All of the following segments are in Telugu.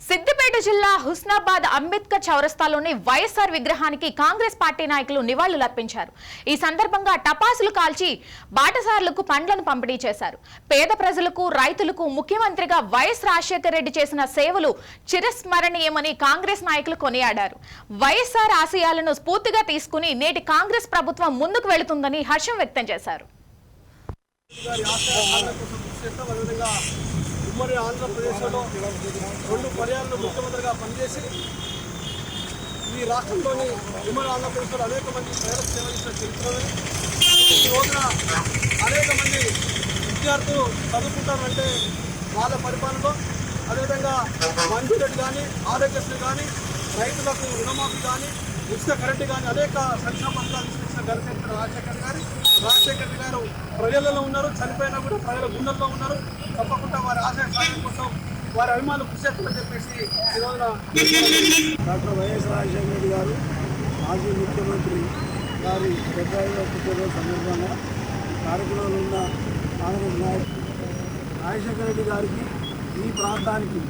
సిద్దిపేట జిల్లా హుస్నాబాద్ అంబేద్కర్ చౌరస్తాలోని వైఎస్ఆర్ విగ్రహానికి కాంగ్రెస్ పార్టీ నాయకులు నివాళులర్పించారు ఈ సందర్భంగా టపాసులు కాల్చి బాటసార్లకు పండ్లను పంపిణీ చేశారు. పేద ప్రజలకు రైతులకు ముఖ్యమంత్రిగా వైఎస్ రాజశేఖర రెడ్డి చేసిన సేవలు చిరస్మరణీయమని కాంగ్రెస్ నాయకులు కొనియాడారు. వైఎస్ఆర్ ఆశయాలను స్ఫూర్తిగా తీసుకుని నేటి కాంగ్రెస్ ప్రభుత్వం ముందుకు వెళుతుందని హర్షం వ్యక్తం చేశారు. ఉమ్మడి ఆంధ్రప్రదేశ్లో రెండు పర్యాలను ముఖ్యమంత్రిగా పనిచేసి ఈ రాష్ట్రంలోని ఉమ్మడి ఆంధ్రప్రదేశ్లో అనేక మంది ప్రజలకు సేవ చేసిన చరిత్రని ఈ రోజున అనేక మంది విద్యార్థులు చదువుకుంటారంటే వాళ్ళ పరిపాలనలో. అదేవిధంగా మంజూరెడ్డి కానీ ఆరోగ్యశ్రీ కానీ రైతులకు రుణమాఫీ కానీ ఉచిత కరెంటు కానీ అనేక సంక్షేమ పథకాలు తీసుకొచ్చిన ఘనత రాజశేఖర్ గారి. రాజశేఖర్ గారు ప్రజలలో ఉన్నారు చనిపోయినా కూడా ప్రజల గుండెల్లో ఉన్నారు. తప్పకుండా వారి ఆశయ సాధన కోసం వారి అభిమానులు కృషి చేస్తామని చెప్పేసి ఈ రోజున డాక్టర్ వైఎస్ రాజశేఖర రెడ్డి గారు మాజీ ముఖ్యమంత్రి గారి డెబ్బై పుట్టినరోజు సందర్భంగా కార్యక్రమంలో ఉన్న కాంగ్రెస్ నాయకులు రాజశేఖర రెడ్డి గారికి ఈ ప్రాంతానికి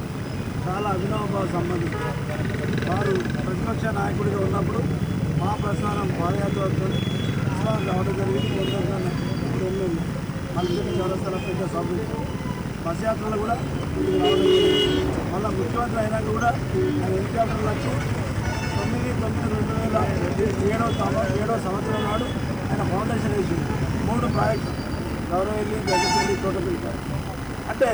చాలా అభినవభావ సంబంధం వారు ప్రతిపక్ష నాయకుడిగా ఉన్నప్పుడు మా ప్రస్థానం పాదయాత్రతో ఉత్సవం రావడం జరిగింది. ఇప్పుడు మళ్ళీ చౌరస్తాల పెద్ద సభ్యులు బస్ యాత్రలు కూడా మళ్ళీ ముఖ్యమంత్రి అయినాక కూడా ఆయన హెలికాప్టర్లు వచ్చి తొమ్మిది తొమ్మిది రెండు వేల ఏడవ సంవ- ఏడవ సంవత్సరం నాడు ఆయన ఫౌండేషన్ వేసి మూడు ప్రాజెక్టు గౌరవెల్లి గజపల్లి తోటపల్లి. అంటే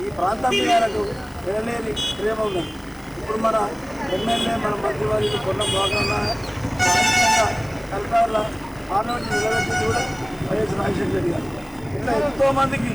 ఈ ప్రాంతం మీద ఆయనకు వినలేని ప్రేమ ఉన్నది ఇప్పుడు మన ఎమ్మెల్యే మన మంత్రివారికి కొన్న భాగంగా రాజకీయంగా కలెక్టర్ల నిలబెట్టి కూడా వైఎస్ రాజశేఖర రెడ్డి గారు. ఇట్లా ఎంతోమందికి